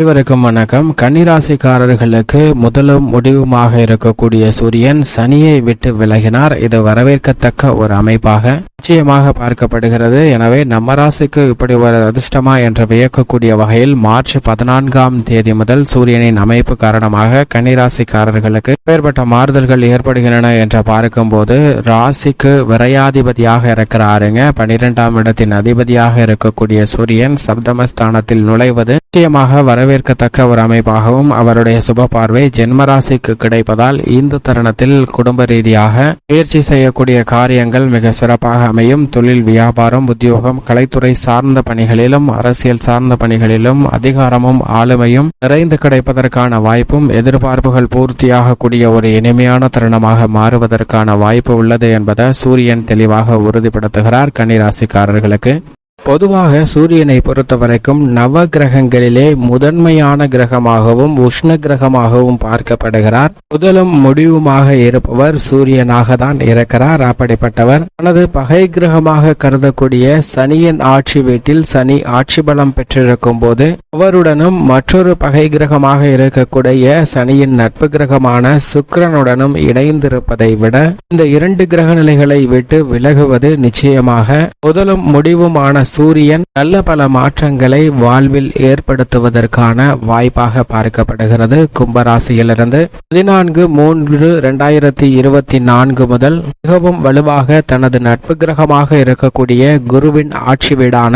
அனைவருக்கும் வணக்கம். கன்னிராசிக்காரர்களுக்கு முதலும் முடிவுமாக இருக்கக்கூடிய சூரியன் சனியை விட்டு விலகினார். இது வரவேற்கத்தக்க ஒரு அமைப்பாக நிச்சயமாக பார்க்கப்படுகிறது. எனவே நம்ம ராசிக்கு இப்படி ஒரு அதிர்ஷ்டமா என்று வியக்கக்கூடிய வகையில் மார்ச் பதினான்காம் தேதி முதல் சூரியனின் அமைப்பு காரணமாக கன்னிராசிக்காரர்களுக்கு ஏற்பட்ட மாறுதல்கள் ஏற்படுகின்றன என்று பார்க்கும்போது ராசிக்கு விரையாதிபதியாக இருக்கிறாருங்க. பனிரெண்டாம் இடத்தின் அதிபதியாக இருக்கக்கூடிய சூரியன் சப்தமஸ்தானத்தில் நுழைவது நிச்சயமாக வரவேற்கத்தக்க ஒரு அமைப்பாகவும் அவருடைய சுப பார்வை ஜென்மராசிக்கு கிடைப்பதால் இந்த தருணத்தில் குடும்ப ரீதியாக முயற்சி செய்யக்கூடிய காரியங்கள் மிக சிறப்பாக அமையும். தொழில் வியாபாரம் உத்தியோகம் கலைத்துறை சார்ந்த பணிகளிலும் அரசியல் சார்ந்த பணிகளிலும் அதிகாரமும் ஆளுமையும் நிறைந்து கிடைப்பதற்கான வாய்ப்பும் எதிர்பார்ப்புகள் பூர்த்தியாகக்கூடிய ஒரு இனிமையான தருணமாக மாறுவதற்கான வாய்ப்பு உள்ளது என்பதை சூரியன் தெளிவாக உறுதிப்படுத்துகிறார் கன்னிராசிக்காரர்களுக்கு. பொதுவாக சூரியனை பொறுத்த வரைக்கும் நவ கிரகங்களிலே முதன்மையான கிரகமாகவும் உஷ்ண கிரகமாகவும் பார்க்கப்படுகிறார். முதலும் முடிவுமாக இருப்பவர் சூரியனாக தான் இருக்கிறார். அப்படிப்பட்டவர் தனது பகை கிரகமாக கருதக்கூடிய சனியின் ஆட்சி வீட்டில் சனி ஆட்சி பலம் பெற்றிருக்கும் போது அவருடனும் மற்றொரு பகை கிரகமாக இருக்கக்கூடிய சனியின் நட்பு கிரகமான சுக்கரனுடனும் இணைந்திருப்பதை விட இந்த இரண்டு கிரக நிலைகளை விட்டு விலகுவது நிச்சயமாக முதலும் முடிவுமான சூரியன் நல்ல பல மாற்றங்களை வாழ்வில் ஏற்படுத்துவதற்கான வாய்ப்பாக பார்க்கப்படுகிறது. கும்பராசியிலிருந்து பதினான்கு மூன்று இரண்டாயிரத்தி இருபத்தி நான்கு முதல் மிகவும் வலுவாக தனது நட்பு கிரகமாக இருக்கக்கூடிய குருவின் ஆட்சி வீடான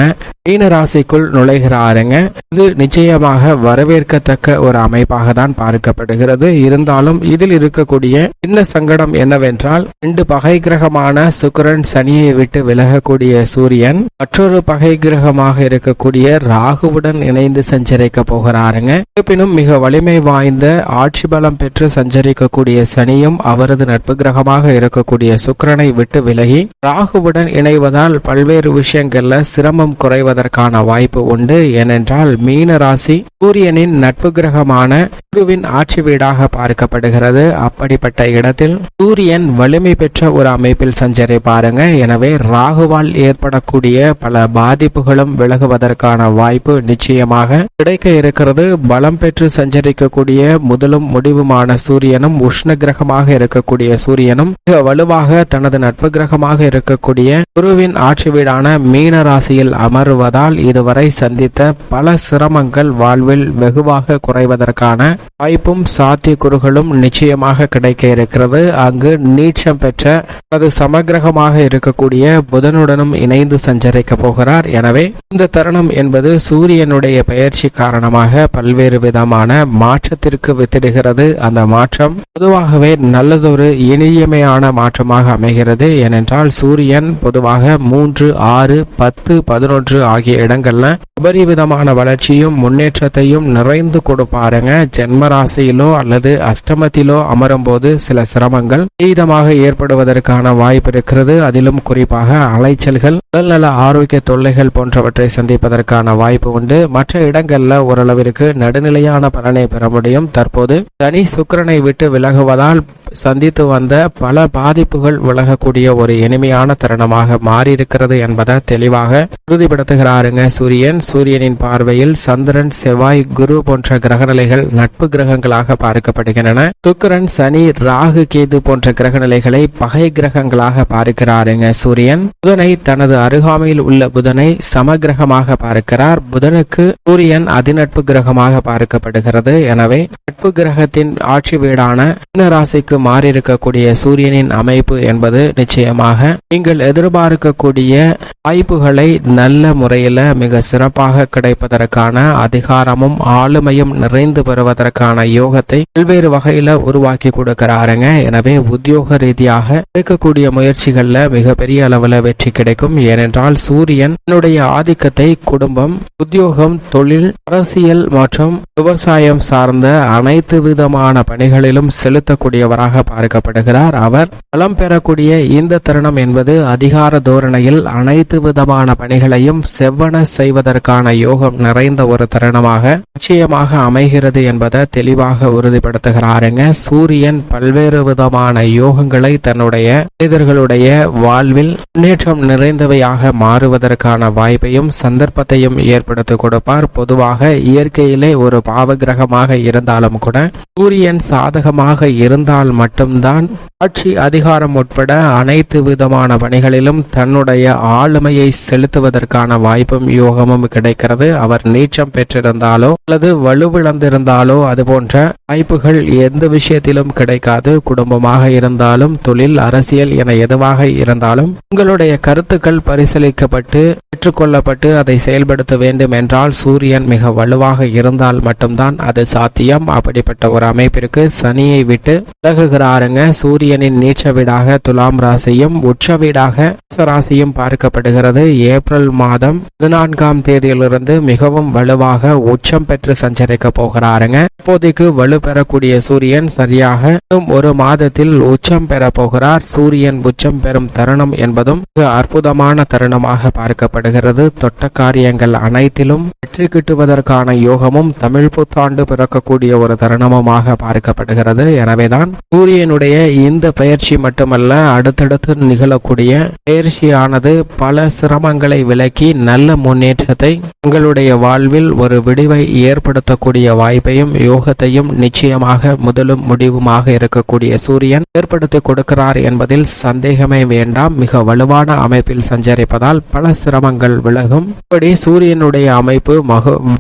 மீன ராசிக்குள் நுழைகிறாருங்க. இது நிச்சயமாக வரவேற்கத்தக்க ஒரு அமைப்பாக தான் பார்க்கப்படுகிறது. இருந்தாலும் இதில் இருக்கக்கூடிய சின்ன சங்கடம் என்னவென்றால் ரெண்டு பகை கிரகமான சுக்கரன் சனியை விட்டு விலகக்கூடிய சூரியன் மற்றொரு பகை கிரகமாக இருக்கக்கூடிய ராகுவுடன் இணைந்து சஞ்சரிக்க போகிறாருங்க. இருப்பினும் மிக வலிமை வாய்ந்த ஆட்சி பலம் பெற்று சஞ்சரிக்கக்கூடிய சனியும் அவரது நட்பு கிரகமாக இருக்கக்கூடிய சுக்கிரனை விட்டு விலகி ராகுவுடன் இணைவதால் பல்வேறு விஷயங்கள்ல சிரமம் குறைவதற்கான வாய்ப்பு உண்டு. ஏனென்றால் மீன ராசி சூரியனின் நட்பு கிரகமான குருவின் ஆட்சி வீடாக பார்க்கப்படுகிறது. அப்படிப்பட்ட இடத்தில் சூரியன் வலிமை பெற்ற ஒரு அமைப்பில் சஞ்சரிப்பாருங்க. எனவே ராகுவால் ஏற்படக்கூடிய பல பாதிப்புகளும் விலகுவதற்கான வாய்ப்பு நிச்சயமாக கிடைக்க இருக்கிறது. பலம் பெற்று சஞ்சரிக்கக்கூடிய முதலும் முடிவுமான சூரியனும் உஷ்ண கிரகமாக இருக்கக்கூடிய சூரியனும் மிக வலுவாக தனது நட்பு கிரகமாக இருக்கக்கூடிய குருவின் ஆட்சி வீடான மீன ராசியில் அமருவதால் இதுவரை சந்தித்த பல சிரமங்கள் வாழ்வில் வெகுவாக குறைவதற்கான வாய்ப்பும் சாத்தியக்கூறுகளும் நிச்சயமாக கிடைக்க இருக்கிறது. அங்கு நீட்சம் பெற்ற அது சமகிரகமாக இருக்கக்கூடிய புதனுடனும் இணைந்து சஞ்சரிக்க போகிறார் எனவே இந்த தருணம் என்பது சூரியனுடைய பயிற்சி காரணமாக பல்வேறு விதமான மாற்றத்திற்கு வித்திடுகிறது. அந்த மாற்றம் பொதுவாகவே நல்லதொரு இனியமையான மாற்றமாக அமைகிறது. ஏனென்றால் சூரியன் பொதுவாக மூன்று ஆறு பத்து பதினொன்று ஆகிய இடங்கள்ல உபரிவிதமான வளர்ச்சியும் முன்னேற்றத்தையும் நிறைந்து கொடுப்பாருங்க. ஜென்ம ராசியிலோ அல்லது அஷ்டமத்திலோ அமரும் போது சில சிரமங்கள் தீதமாக ஏற்படுவதற்கான வாய்ப்பு இருக்கிறது. அதிலும் குறிப்பாக அலைச்சல்கள் உடல்நல ஆரோக்கிய தொல்லைகள் போன்றவற்றை சந்திப்பதற்கான வாய்ப்பு உண்டு. மற்ற இடங்கள்ல ஓரளவிற்கு நடுநிலையான பலனை பெற முடியும். தற்போது தனி சுக்கிரனை விட்டு விலகுவதால் சந்தித்து வந்த பல பாதிப்புகள் விலகக்கூடிய ஒரு இனிமையான தருணமாக மாறியிருக்கிறது என்பதை தெளிவாக உறுதிப்படுத்துகிறாருங்க சூரியன். சூரியனின் பார்வையில் சந்திரன் செவ்வாய் குரு போன்ற கிரகநிலைகள் நட்பு கிரகங்களாக பார்க்கப்படுகின்றன. சுக்கரன் சனி ராகு கேது போன்ற கிரகநிலைகளை பகை கிரகங்களாக பார்க்கிறாருங்க சூரியன். புதனை தனது அருகாமையில் உள்ள புதனை சமகிரகமாக பார்க்கிறார். புதனுக்கு சூரியன் அதிநட்பு கிரகமாக பார்க்கப்படுகிறது. எனவே நட்பு கிரகத்தின் ஆட்சி வீடான மீன ராசிக்கு மாறியிருக்கக்கூடிய சூரியனின் அமைப்பு என்பது நிச்சயமாக நீங்கள் எதிர்பார்க்கக்கூடிய வாய்ப்புகளை நல்ல முறையில் மிக சிறப்பாக கிடைப்பதற்கான அதிகாரமும் ஆளுமையும் நிறைந்து பெறுவதற்கான யோகத்தை பல்வேறு வகையில உருவாக்கி கொடுக்கிறாருங்க. எனவே உத்தியோக ரீதியாக எடுக்கக்கூடிய முயற்சிகள்ல மிகப்பெரிய அளவுல வெற்றி கிடைக்கும். ஏனென்றால் சூரியன் தன்னுடைய ஆதிக்கத்தை குடும்பம் உத்தியோகம் தொழில் அரசியல் மற்றும் விவசாயம் சார்ந்த அனைத்து விதமான பணிகளிலும் செலுத்தக்கூடியவராக பார்க்கப்படுகிறார் அவர். பலம் பெறக்கூடிய இந்த தருணம் என்பது அதிகார தோரணையில் அனைத்து விதமான பணிகளையும் செவ்வன செய்வதற்கான யோகம் நிறைந்த ஒரு தருணமாக நிச்சயமாக அமைகிறது என்பதை தெளிவாக உறுதிப்படுத்துகிறாருங்க. சூரியன் பல்வேறு விதமான யோகங்களை தன்னுடைய மனிதர்களுடைய வாழ்வில் முன்னேற்றம் நிறைந்தவையாக மாறுவதற்கு மாறுவதற்கான வாய்ப்பையும் சந்தர்ப்பத்தையும் ஏற்படுத்தி கொடுப்பார். பொதுவாக இயற்கையிலே ஒரு பாவகிரகமாக இருந்தாலும் கூட சூரியன் சாதகமாக இருந்தால் மட்டும்தான் ஆட்சி அதிகாரம் உட்பட அனைத்து விதமான பணிகளிலும் தன்னுடைய ஆளுமையை செலுத்துவதற்கான வாய்ப்பும் யோகமும் கிடைக்கிறது. அவர் நீச்சம் பெற்றிருந்தாலோ அல்லது வலுவிழந்திருந்தாலோ அது போன்ற வாய்ப்புகள் எந்த விஷயத்திலும் கிடைக்காது. குடும்பமாக இருந்தாலும் தொழில் அரசியல் என எதுவாக இருந்தாலும் உங்களுடைய கருத்துக்கள் பரிசீலிக்கப்பட்டு பெற்றுக்கொள்ளப்பட்டு அதை செயல்படுத்த வேண்டும் என்றால் சூரியன் மிக வலுவாக இருந்தால் மட்டும்தான் அது சாத்தியம். அப்படிப்பட்ட ஒரு அமைப்பிற்கு சனியை விட்டு விலகுகிறாருங்க. சூரியனின் நீச்ச வீடாக துலாம் ராசியும் உச்ச வீடாக ராசியும் பார்க்கப்படுகிறது. ஏப்ரல் மாதம் பதினான்காம் தேதியிலிருந்து மிகவும் வலுவாக உச்சம் பெற்று சஞ்சரிக்க போகிறாருங்க. இப்போதைக்கு வலு பெறக்கூடிய சூரியன் சரியாக ஒரு மாதத்தில் உச்சம் பெற போகிறார். சூரியன் உச்சம் பெறும் தருணம் என்பதும் மிக அற்புதமான தருணமாக பார்க்க எதிர்பார்க்கப்படுகிறது தொட்ட காரியங்கள் அனைத்திலும் வெற்றி கிட்டுவதற்கான யோகமும் தமிழ் புத்தாண்டு பிறக்கக்கூடிய ஒரு தருணமுமாக பார்க்கப்படுகிறது. எனவேதான் சூரியனுடைய இந்த பயிற்சி மட்டுமல்ல அடுத்தடுத்து நிகழக்கூடிய பயிற்சியானது பல சிரமங்களை விலக்கி நல்ல முன்னேற்றத்தை உங்களுடைய வாழ்வில் ஒரு விடிவை ஏற்படுத்தக்கூடிய வாய்ப்பையும் யோகத்தையும் நிச்சயமாக முதலும் முடிவுமாக இருக்கக்கூடிய சூரியன் ஏற்படுத்தி கொடுக்கிறார் என்பதில் சந்தேகமே வேண்டாம். மிக வலுவான அமைப்பில் சஞ்சரிப்பதால் பல சிரமங்கள் விலகும். இப்படி சூரியனுடைய அமைப்பு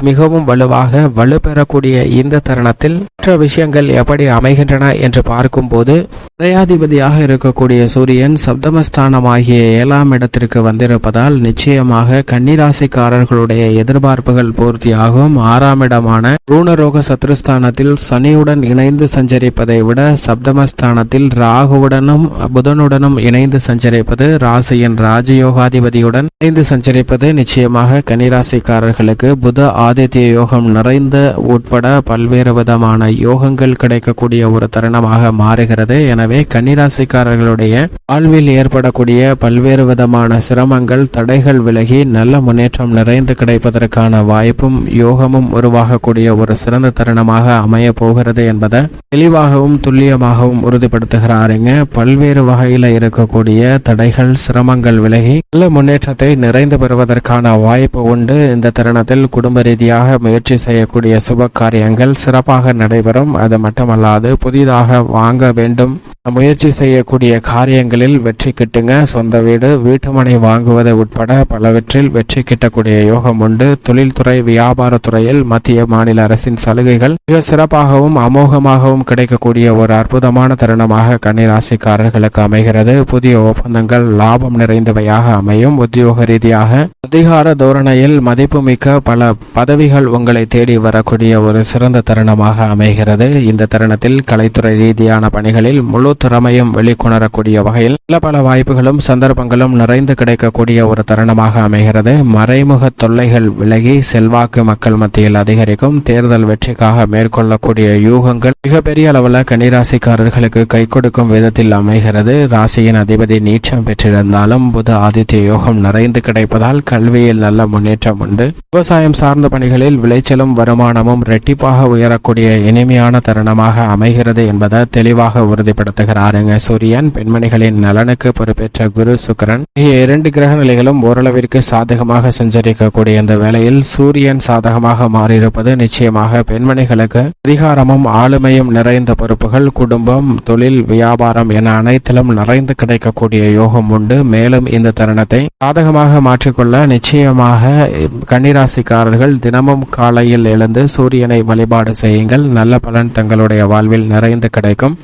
மிகவும் வலுவாக வலுப்பெறக்கூடிய இந்த தருணத்தில் மற்ற விஷயங்கள் எப்படி அமைகின்றன என்று பார்க்கும்போது பிரயாதிபதியாக இருக்கக்கூடிய சூரியன் சப்தமஸ்தானமாகிய ஏழாம் இடத்திற்கு வந்திருப்பதால் நிச்சயமாக கன்னிராசிக்காரர்களுடைய எதிர்பார்ப்புகள் பூர்த்தியாகும். ஆறாம் இடமான ரூணரோக சத்ருஸ்தானத்தில் சனியுடன் இணைந்து சஞ்சரிப்பதை விட சப்தமஸ்தானத்தில் ராகுவுடனும் புதனுடனும் இணைந்து சஞ்சரிப்பது ராசியின் ராஜயோகாதிபதியுடன் இணைந்து சஞ்சரிப்பது நிச்சயமாக கன்னிராசிக்காரர்களுக்கு புத ஆதித்ய யோகம் நிறைந்த உட்பட பல்வேறு விதமான யோகங்கள் கிடைக்கக்கூடிய ஒரு தருணமாக மாறுகிறது. எனவே கன்னிராசிக்காரர்களுடைய வாழ்வில் ஏற்படக்கூடிய பல்வேறு விதமான சிரமங்கள் தடைகள் விலகி நல்ல முன்னேற்றம் நிறைந்து கிடைப்பதற்கான வாய்ப்பும் யோகமும் உருவாகக்கூடிய ஒரு சிறந்த தருணமாக அமைய போகிறது என்பதை தெளிவாகவும் துல்லியமாகவும் உறுதிப்படுத்துகிறாருங்க. பல்வேறு வகையில் இருக்கக்கூடிய தடைகள் சிரமங்கள் விலகி நல்ல முன்னேற்றத்தை நிறைந்து பெறுவதற்கான வாய்ப்பு உண்டு. இந்த தருணத்தில் குடும்ப ரீதியாக முயற்சி செய்யக்கூடிய சுப காரியங்கள் சிறப்பாக நடைபெறும். அது மட்டுமல்லாது புதிதாக வாங்க வேண்டும். முயற்சி செய்யக்கூடிய காரியங்களில் வெற்றி கிட்டுங்க. சொந்த வீடு வீட்டுமனை வாங்குவது உட்பட பலவற்றில் வெற்றி கிட்டக்கூடிய யோகம் உண்டு. தொழில்துறை வியாபாரத்துறையில் மத்திய மாநில அரசின் சலுகைகள் மிக சிறப்பாகவும் அமோகமாகவும் கிடைக்கக்கூடிய ஒரு அற்புதமான தருணமாக கன்னிராசிக்காரர்களுக்கு அமைகிறது. புதிய ஒப்பந்தங்கள் லாபம் நிறைந்தவையாக அமையும். உத்தியோக ரீதியாக அதிகார தோரணையில் மதிப்புமிக்க பல பதவிகள் உங்களை தேடி வரக்கூடிய ஒரு சிறந்த தருணமாக அமைகிறது. இந்த தருணத்தில் கலைத்துறை ரீதியான பணிகளில் முழு திறமையும் வெளிக்கொணரக்கூடிய வகையில் பல பல வாய்ப்புகளும் சந்தர்ப்பங்களும் நிறைந்து கிடைக்கக்கூடிய ஒரு தருணமாக அமைகிறது. மறைமுக தொல்லைகள் விலகி செல்வாக்கு மக்கள் மத்தியில் அதிகரிக்கும். தேர்தல் வெற்றிக்காக மேற்கொள்ளக்கூடிய யூகங்கள் மிகப்பெரிய அளவில் கன்னிராசிக்காரர்களுக்கு கை கொடுக்கும் விதத்தில் அமைகிறது. ராசியின் அதிபதி நீச்சம் பெற்றிருந்தாலும் புத ஆதித்ய யோகம் நிறைந்து கிடைப்பதால் கல்வியில் நல்ல முன்னேற்றம் உண்டு. விவசாயம் சார்ந்த பணிகளில் விளைச்சலும் வருமானமும் ரெட்டிப்பாக உயரக்கூடிய இனிமையான தருணமாக அமைகிறது என்பதை தெளிவாக உறுதிப்படுத்துகிறாருங்க சூரியன். பெண்மணிகளின் நலனுக்கு பொறுப்பேற்ற குரு சுக்கரன். இரண்டு கிரக நிலைகளும் ஓரளவிற்கு சாதகமாக சஞ்சரிக்கக்கூடிய இந்த வேளையில் சூரியன் சாதகமாக மாறியிருப்பது நிச்சயமாக பெண்மணிகளுக்கு அதிகாரமும் ஆளுமையும் நிறைந்த பொறுப்புகள். குடும்பம் தொழில் வியாபாரம் என அனைத்திலும் நிறைந்து கிடைக்கக்கூடிய யோகம் உண்டு. மேலும் இந்த தருணத்தை சாதகமாக மாற்றிக்கொள்ள நிச்சயமாக கன்னிராசிக்காரர்கள் தினமும் காலையில் எழுந்து சூரியனை வழிபாடு செய்யுங்கள். நல்ல பலன் தங்களுடைய வாழ்வில் நிறைந்து கிடைக்கும்.